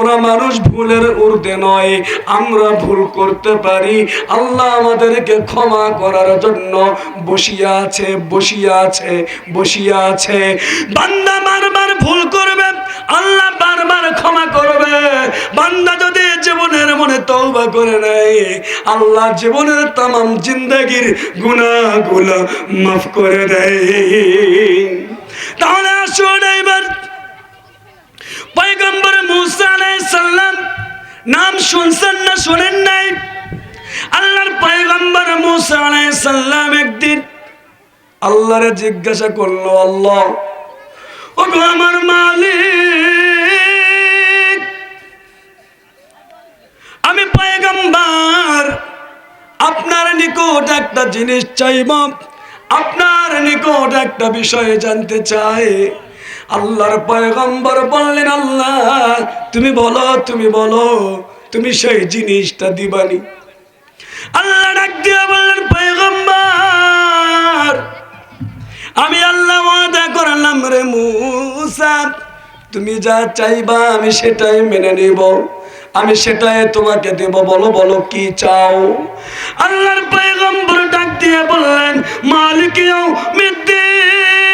আমরা মানুষ ভুলের ঊর্ধ্বে নয়, আমরা ভুল করতে পারি। আল্লাহ আমাদেরকে ক্ষমা করার জন্য বসিয়া আছে বসিয়া আছে বসিয়া আছে। বান্দা বারবার ভুল করবে, আল্লাহ বারবার ক্ষমা করবে। বান্দা যদি জীবনের মনে তৌবা করে নেয়, আল্লাহ জীবনের তামাম জিন্দগির গুণাগুলো মাফ করে দেয়। তাহলে আসুন এবার সালাম নাম শুনছেন না শোনেন নাই? আল্লাহর পয়গম্বর মুসা আলাইহিস সালাম একদিন আল্লাহরে জিজ্ঞাসা করল, আল্লাহ ও আমার মালিক, আমি পয়গম্বর, আপনার নিকট একটা জিনিস চাইব, আপনার নিকট একটা বিষয় জানতে চাই। আল্লাহর পয়গম্বর বললেন, আল্লাহ, তুমি বলো তুমি বলো, তুমি সেই জিনিসটা দিবানি। আল্লাহ ডাক দিয়ে বললেন, পয়গম্বর, আমি আল্লাহ ওয়াদা করলাম রে মুসা, তুমি যা চাইবা আমি সেটাই মেনে নিব, আমি সেটাই তোমাকে দেব, বলো বলো, কি চাও? আল্লাহর পয়গম্বর ডাক দিয়ে বললেন মালিকিও মিদ্দিন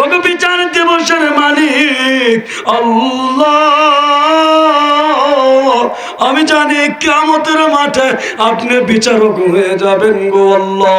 ওগো বিচার দিবসের মালিক, আল্লাহ। আমি জানি কেমতের মাঠে আপনি বিচারক হয়ে যাবেন গো আল্লাহ।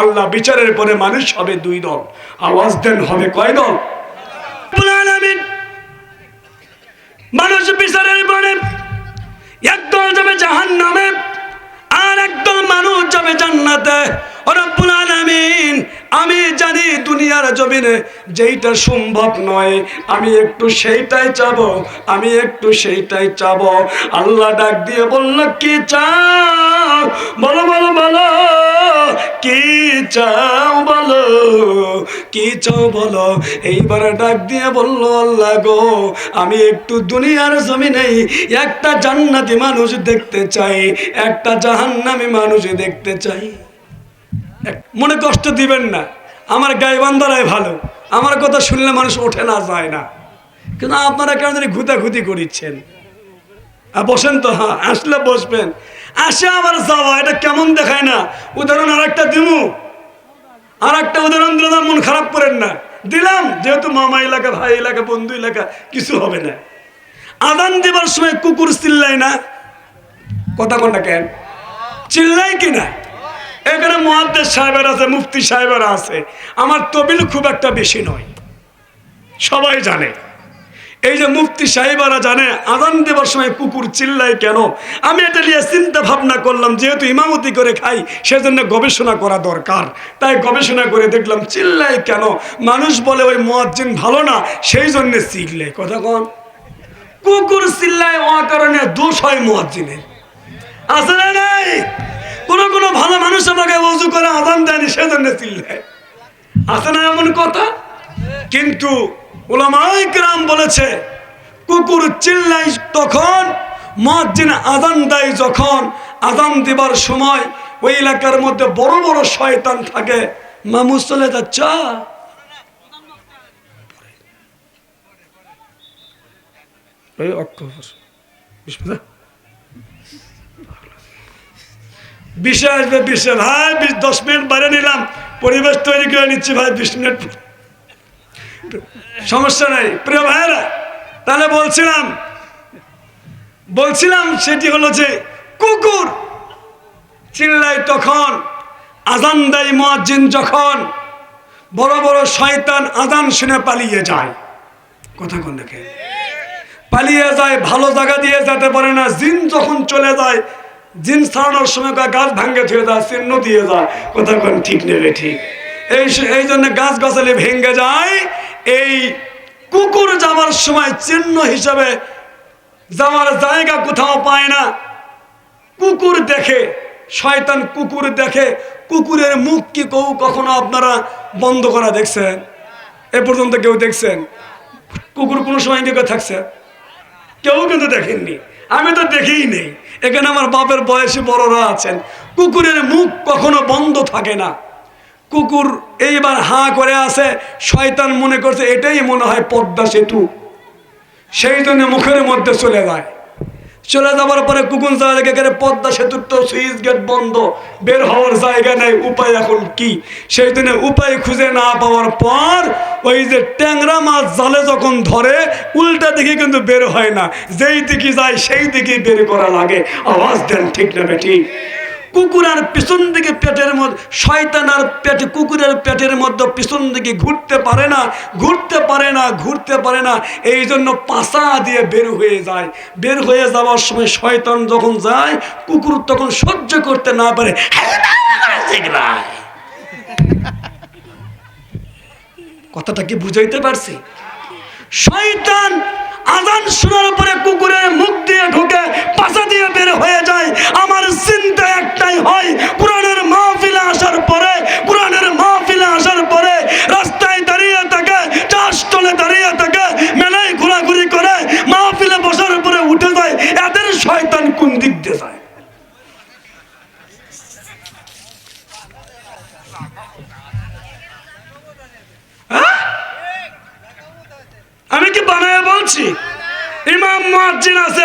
আল্লাহ বিচারের পরে মানুষ হবে দুই দল। আওয়াজ দেন, হবে কয় দল? মানুষ বিচারের পরে একদল যাবে জাহান নামে আর একদল মানুষ যাবে জান্নাতে। আমি জানি দুনিয়ার জমিনে যেইটা সম্ভব নয়, আমি একটু সেইটাই চাব, আমি একটু সেইটাই চাব। আল্লাহ ডাক দিয়ে বলল, কি চাও? বলো বলো বলো কি চাও বলো, কি চাও বলো? এইবার ডাক দিয়ে বলল, আল্লাহ গো, আমি একটু দুনিয়ার জমিনে একটা জান্নাতি মানুষ দেখতে চাই, একটা জাহান্নামি মানুষ দেখতে চাই। মনে কষ্ট দিবেন না, আমার গাইবান্ধারাই ভালো, আমার কথা শুনলে মানুষ ওঠে না, যায় না। কিন্তু আপনারা কেন জানি ঘুতাঘুতি করিচ্ছেন। বসেন তো হ্যাঁ আসলে বসবেন। আসে আবার যাওয়া, এটা কেমন দেখায় না। উদাহরণ আর একটা দিমু। আর একটা উদাহরণ দিলে মন খারাপ করেন না। দিলাম, যেহেতু মামা এলাকা, ভাই এলাকা, বন্ধু এলাকা, কিছু হবে না। আদান দেবার সময় কুকুর চিল্লাই না। কথা কোনটা কেন? চিল্লাই কিনা এখানে মহাদ্দেশ সাহেবের আছে, মুফতি সাহেবের আছে। আমার তবিল খুব একটা বেশি নয়। সবাই জানে। এই যে মুফতি সাহেবারা জানে, আদান দেবার সময় কুকুর চিল্লায় কেন? আমি এটা নিয়ে চিন্তা ভাবনা করলাম, যেহেতু ইমামতি করে খাই, সেজন্য গবেষণা করা দরকার। তাই গবেষণা করে দেখলাম, চিল্লায় কেন? মানুষ বলে ওই মোয়াজ্জিন ভালো না, সেই জন্য চিল্লে কথা কন। কুকুর চিল্লায় ও কারণে দোষ হয় মোয়াজ্জিনের। না নাই? কোনো কোনো ভালো মানুষ আমাকে অজু করে আদান দেয়নি, সেজন্য চিল্লায়। আছে না এমন কথা? কিন্তু ওলামাই গ্রাম বলেছে, কুকুর চিল্লাই তখন, মসজিদ আদান দেয় যখন আদান দিবার সময় ওই এলাকার মধ্যে বড় বড় শয়তান থাকে। মামুস চলে যাচ্ছ। বিশে আসবে বিশে। ভাই দশ মিনিট বাইরে নিলাম। পরিবেশ তৈরি করে নিচ্ছি ভাই, বিশ মিনিট সমস্যা নাই। প্রিয় ভাইয়েরা, তাহলে বলছিলাম বলছিলাম সেটি হলো যে কুকুর চিল্লাই তখন, আজান দেয় মুয়াজ্জিন যখন, বড় বড় শয়তান আজান শুনে পালিয়ে যায়। কথা কোন দেখে। পালিয়ে যায়, ভালো জায়গা দিয়ে যেতে পারে না, জিন যখন চলে যায়, জিন ছাড়ানোর সময় গাছ ভাঙ্গে ধুয়ে যায়, চিহ্ন দিয়ে যায়। কথা কোন ঠিক নেবে ঠিক। এই এই জন্য গাছ গাছালি ভেঙ্গে যায় এই কুকুর যাবার সময় চিহ্ন হিসাবে যাওয়ার জায়গা কোথাও পায় না। কুকুর দেখে, শয়তান কুকুর দেখে, কুকুরের মুখ কি কেউ কখনো আপনারা বন্ধ করা দেখছেন? এ পর্যন্ত কেউ দেখছেন? কুকুর কোনো সময় দিকে থাকছে? কেউ কিন্তু দেখেননি। আমি তো দেখেই নেই। এখানে আমার বাপের বয়সী বড়রা আছেন। কুকুরের মুখ কখনো বন্ধ থাকে না। কুকুর এইবার হাঁ করে আছে, শয়তান মনে করছে, এটাই মনে হয় পদ্মা সেতু। সেই জন্য মুখের মধ্যে চলে যায়। চলে যাওয়ার পরে কুকুন জায়গা পদ্মা সেতুর তো সুইচ গেট বন্ধ, বের হওয়ার জায়গা নেই, উপায় এখন কি? সেই জন্য উপায় খুঁজে না পাওয়ার পর ওই যে ট্যাংরা মাছ জালে যখন ধরে, উল্টা দিকে কিন্তু বের হয় না। যেই দিকে যায়, সেই দিকে বের করা লাগে। আওয়াজ দেন ঠিক না বেটি কুকুরের পিছন দিকে পেটের মধ্যে, শয়তান আর পেটে, কুকুরের পেটের মধ্যে পিছন দিকে ঘুরতে পারে না, ঘুরতে পারে না, ঘুরতে পারে না। এই জন্য পাশা দিয়ে বের হয়ে যায়। বের হয়ে যাওয়ার সময় শয়তান যখন যায়, কুকুর তখন সহ্য করতে না পারে। কথাটা কি বুঝাইতে পারছি? শয়তান আজান শোনার পরে কুকুরের মুখ দিয়ে ঢুকে পাশা দিয়ে বের হয়ে যায় আমার চিন্তা একটাই হয় কোরআনের মাহফিলে আসার পরে কোরআনের মাহফিলে আসার পরে রাস্তায় দাঁড়িয়ে থাকে চাষ তলে দাঁড়িয়ে থাকে মেলায় ঘোরাঘুরি করে মাহফিলে বসার পরে উঠে যায় এদের শয়তান কোন দিক দিয়ে যায় হ্যাঁ? আমি কি বানায় বলছি ইমাম মুয়াজ্জিন আছে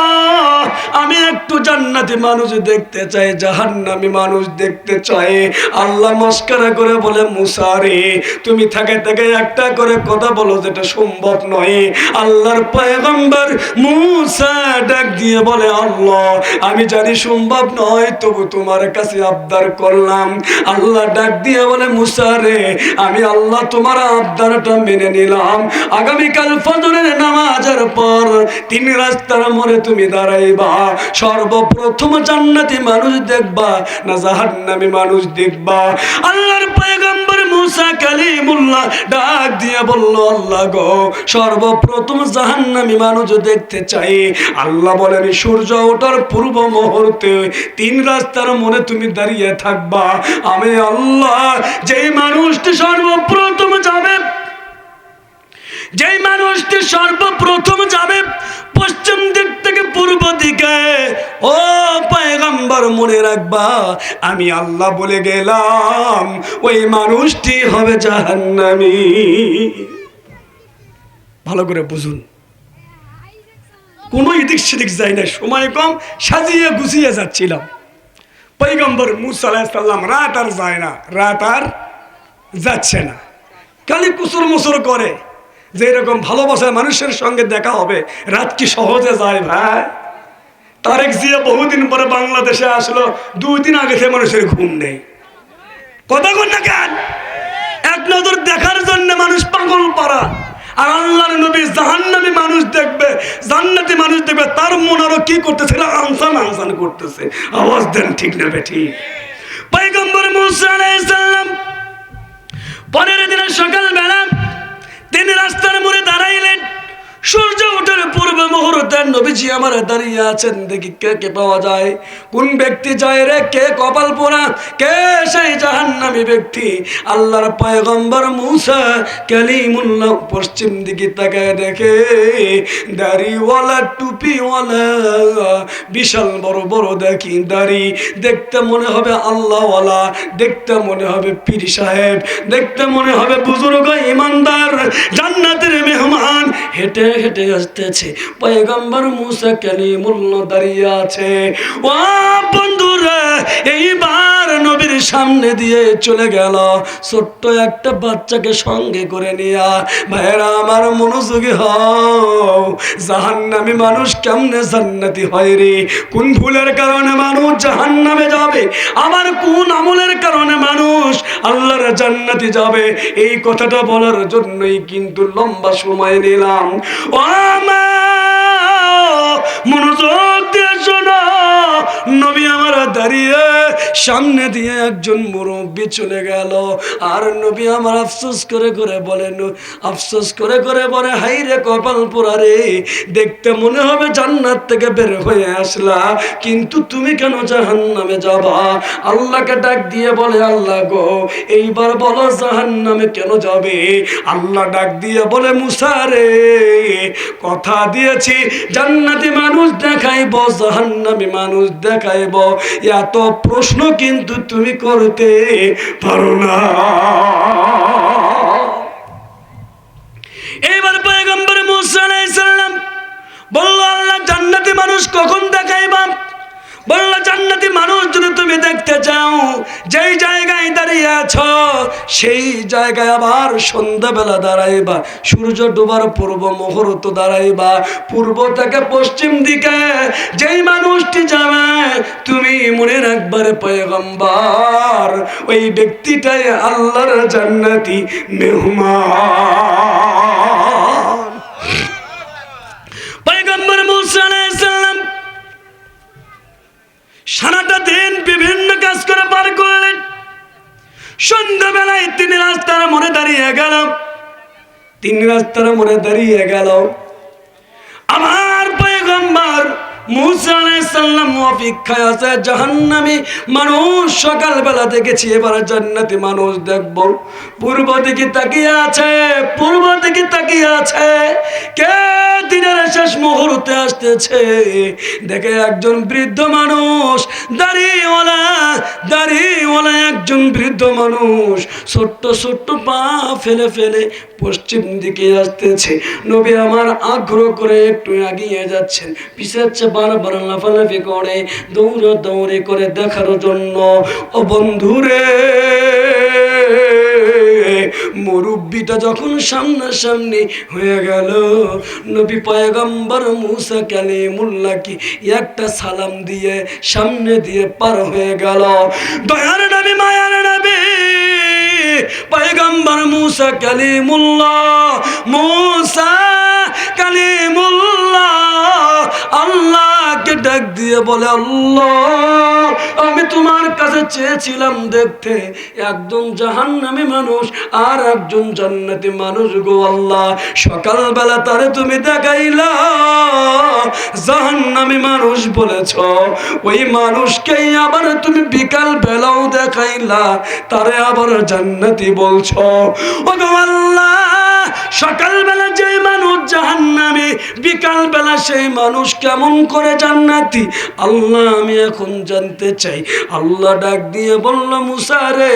আমি একটু জান্নাতি মানুষ দেখতে চাই, জাহান্নামি মানুষ দেখতে চাই। আল্লাহ মস্কারা করে বলে মুসারে তুমি থাকে থাকে একটা করে কথা বলো যেটা সম্ভব নয়। আল্লাহর পয়গম্বর মুসা ডাক দিয়ে বলে, আল্লাহ, আমি জানি সম্ভব নয়, তবু তোমার কাছে আবদার করলাম। আল্লাহ ডাক দিয়ে বলে মুসারে আমি আল্লাহ তোমার আবদারটা মেনে নিলাম। আগামীকাল ফজরের নামাজের পর তিন রাস্তার মোড়ে তুমি দাঁড়াইবা। সর্বপ্রথম জান্নাতি মানুষ দেখবা, না জাহান্নামী মানুষ দেখবা। আল্লাহর পয়গম্বর মুসা কালিমুল্লাহ ডাক দিয়ে বলল, আল্লাহ গো, সর্বপ্রথম জাহান্নামী মানুষ দেখতে চাই। আল্লাহ বলেন সূর্য ওঠার পূর্ব মুহূর্তে তিন রাস্তার মনে তুমি দাঁড়িয়ে থাকবা। আমি আল্লাহ, যেই মানুষটি সর্বপ্রথম যাবে যেই মানুষটি সর্বপ্রথম যাবে পশ্চিম দিক থেকে পূর্ব দিকে, ও পায়গাম্বার মনে রাখবা, আমি আল্লাহ বলে গেলাম, ওই মানুষটি হবে জাহান্নামী। ভালো করে বুঝুন। কোনো এদিক সেদিক যাই না সময় কম সাজিয়ে গুছিয়ে যাচ্ছিলাম। পৈগম্বর মুসা আলাহিসাল্লাম রাত আর যায় না, রাত আর যাচ্ছে না। খালি কুসুর মুসুর করে। যে এরকম ভালোবাসার মানুষের সঙ্গে দেখা হবে, রাত কি সহজে যায় ভাই? তারেক জিয়া বহুদিন পরে বাংলাদেশে আসলো, দুই দিন আগে সে মানুষের ঘুম নেই। কথা কন না কেন? এক নজর দেখার জন্য মানুষ পাগল পারা আর আল্লাহর নবী জাহান্নামী মানুষ দেখবে, জান্নাতি মানুষ দেখবে, তার মন আরও কি করতেছে? আনসান আনসান করতেছে। আওয়াজ দেন ঠিক না বেঠি? পয়গম্বর মুসা আলাইহিস সালাম পনেরো দিনের সকালবেলা তিনি রাস্তার মোড়ে দাঁড়াইলেন। সূর্য ওঠার পূর্বে মুহূর্তে নবীজি আমার দাঁড়িয়ে আছেন, দেখি কে কে পাওয়া যায়। কোন ব্যক্তি যায় রে? কে কপাল পোড়া? কে সেই জাহান্নামী ব্যক্তি? আল্লাহর পয়গম্বর মুসা কালিমুল্লাহ পশ্চিম দিকে তাকায় দেখে, দাড়িওয়ালা, টুপিওয়ালা, বিশাল বড় বড় দেখি দাড়ি। দেখতে মনে হবে আল্লাহওয়ালা, দেখতে মনে হবে পীর সাহেব, দেখতে মনে হবে বুজুর্গ ইমানদার, জান্নাতের মেহমান, হেঁটে হেঁটে আসতেছে। পয়গম্বর মুসা কালিমুল্লাহ দাঁড়িয়ে আছে। ও বন্ধুরা, এইবার নবীর সামনে দিয়ে চলে গেল। ছোট্ট একটা বাচ্চাকে সঙ্গে করে নিয়া ভাইরা আমার মনোযোগী হও। জাহান্নামী মানুষ কেমনে জান্নাতি হয় রে? কোন ভুলের কারণে মানুষ জাহান্নামে যাবে? আমার কোন আমলের কারণে মানুষ আল্লাহর জান্নাতি যাবে? এই কথাটা বলার জন্যই কিন্তু লম্বা সময় নিলাম। ও আমার মনোযোগ দিয়ে শোনো। নবী আমার দাঁড়িয়ে সামনে দিয়ে একজন মুরব্বী চলে গেল। আর নবী আমার আফসোস করে করে বলেন, আফসোস করে করে বলে, হাই রে কপাল পোড়া দেখতে মনে হবে জান্নাত থেকে বের হয়ে আসলা। কিন্তু তুমি কেন জাহান নামে যাবা? আল্লাহকে ডাক দিয়ে বলে, আল্লাহ গো, এইবার বলো জাহান নামে কেন যাবে? আল্লাহ ডাক দিয়ে বলে মুসারে কথা দিয়েছি, জান্নাতি মানুষ দেখাইব, জাহান্নামী মানুষ দেখাইব। এত প্রশ্ন কিন্তু তুমি করতে পারো না। এইবার পয়গম্বর মুসা আলাইহিস সালাম বলল, আল্লাহ জান্নাতি মানুষ কখন দেখাইবা? বলল, জান্নাতি মানুষ যদি তুমি দেখতে চাও, যেই জায়গায় দাঁড়িয়ে আছো, সেই জায়গায় আবার সন্ধ্যাবেলা দাঁড়াইবা। সূর্য ডোবার পূর্ব মুহূর্ত দাঁড়াইবা। পূর্ব থেকে পশ্চিম দিকে যেই মানুষটি যাবে, তুমি মনে রাখবার পয়গম্বর, ওই ব্যক্তিটাই আল্লাহর জান্নাতি মেহমান। সারাটা দিন বিভিন্ন কাজ করে পার করলেন। সন্ধ্যাবেলায় তিনি রাস্তার মনে দাঁড়িয়ে গেল। তিনি রাস্তার মনে দাঁড়িয়ে গেল। আমার পয়গম্বর শেষ মুহূর্তে আসতেছে? দেখে একজন বৃদ্ধ মানুষ একজন বৃদ্ধ মানুষ, ছোট্ট ছোট্ট পা ফেলে ফেলে পশ্চিম দিকে আসতেছে। নবী আমার আগ্রহ করে একটু এগিয়ে যাচ্ছেন। পিছাচ্ছে বারবার লাফালাফি করে, দৌড়ে দৌড়ে করে দেখার জন্য। ও বন্ধুরে, মুরব্বিটা যখন সামনা সামনাসামনি হয়ে গেল, নবী পয়গম্বর মুসা কালিমুল্লাহকে একটা সালাম দিয়ে সামনে দিয়ে পার হয়ে গেল। দয়ার নবী, মায়ার নবী, পয়গম্বর মুসা কালিমুল্লাহ মুসা কালিমুল্লাহ আল্লাহকে ডাক দিয়ে বলে আল্লাহ। আমি তোমার কাছে চেয়েছিলাম দেখতে। একজন জাহান্নামী মানুষ আর একজন জান্নাতি মানুষ গো আল্লাহ। সকালবেলা তারে তুমি দেখাইলা, জাহান্নামী মানুষ বলেছ, ওই মানুষকেই আবার তুমি বিকাল বেলাও দেখাইলা, তারে আবার জান্নাতি বলছ। ও গো আল্লাহ, সকালবেলা যে মানুষ জাহান্নামে, বিকালবেলা সেই মানুষ কেমন করে জান্নাতি? আল্লাহ, আমি এখন জানতে চাই আল্লাহ ডাক দিয়ে বলল মুসারে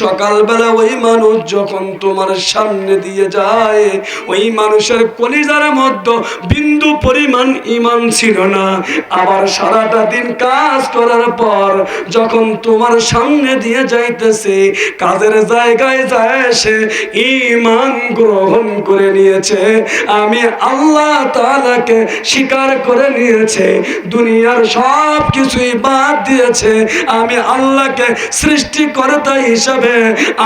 সকালবেলা ওই মানুষ যখন তোমার সামনে দিয়ে যায়, ওই মানুষের কলিজার মধ্যে বিন্দু পরিমাণ ইমান ছিল না। আবার সারাটা দিন কাজ করার পর যখন তোমার সামনে দিয়ে যাইতেছে, কাজের জায়গায় যায় সে ইমান গ্রহণ করে নিয়েছে। আমি আল্লাহ তালাকে স্বীকার করে নিয়েছে, দুনিয়ার সব কিছুই বাদ দিয়েছে। আমি আল্লাহকে সৃষ্টিকর্তা হিসাবে,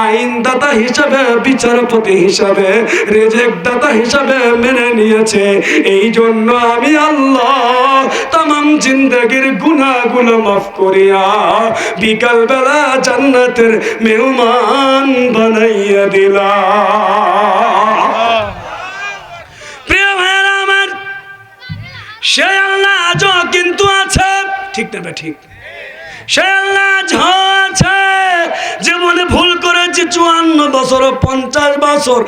আইনদাতা হিসাবে, বিচারপতি হিসাবে রেজেক দাতা হিসাবে মেনে নিয়েছে। এই জন্য আমি আল্লাহ তাম জিন্দগির গুনাহগুলো মাফ করিয়া বিকাল বেলা জান্নাতের মেহমান বানাইয়া আমার, সে আল্লাহ আজও কিন্তু আছে। ঠিক না ঠিক? সে ভুল করেছে চুয়ান্ন বছর, পঞ্চাশ বছর।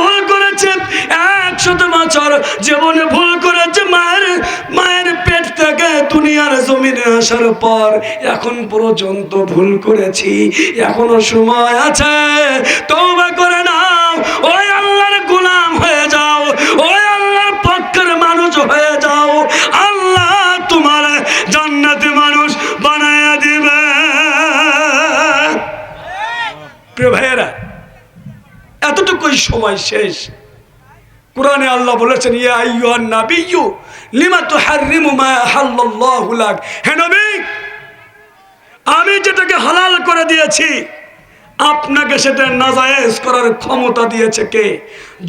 ভুল করেছে বছর। ভুল করেছে মায়ের মায়ের পেট থেকে আসার পর এখন পর্যন্ত ভুল করেছি। এখনও সময় আছে। তৌবা করে নাও। ওই আল্লাহর গোলাম। ওই সময় শেষ। কোরআনে আল্লাহ বলেছেন আমি যেটাকে হালাল করে দিয়েছি, আপনাকে সেটা নাজায়েজ করার ক্ষমতা দিয়েছে কে?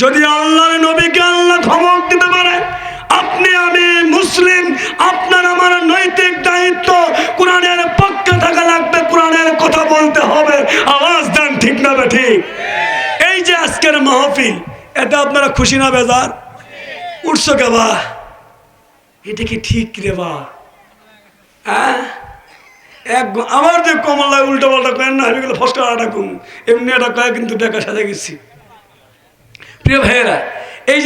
যদি আল্লাহ নবীকে আল্লাহ ধমক দিতে আজকের এটা আপনারা খুশি না, বেজার? উঠছো কে বা? এটা কি ঠিক রে বা? হ্যাঁ? আমার যে কমলা উল্টো পাল্টা করেন না, আমি গেলে আটা কম এমনি একটা কয়ে কিন্তু দেখা সাথে গেছি। প্রিয় ভাইয়েরা, এই যে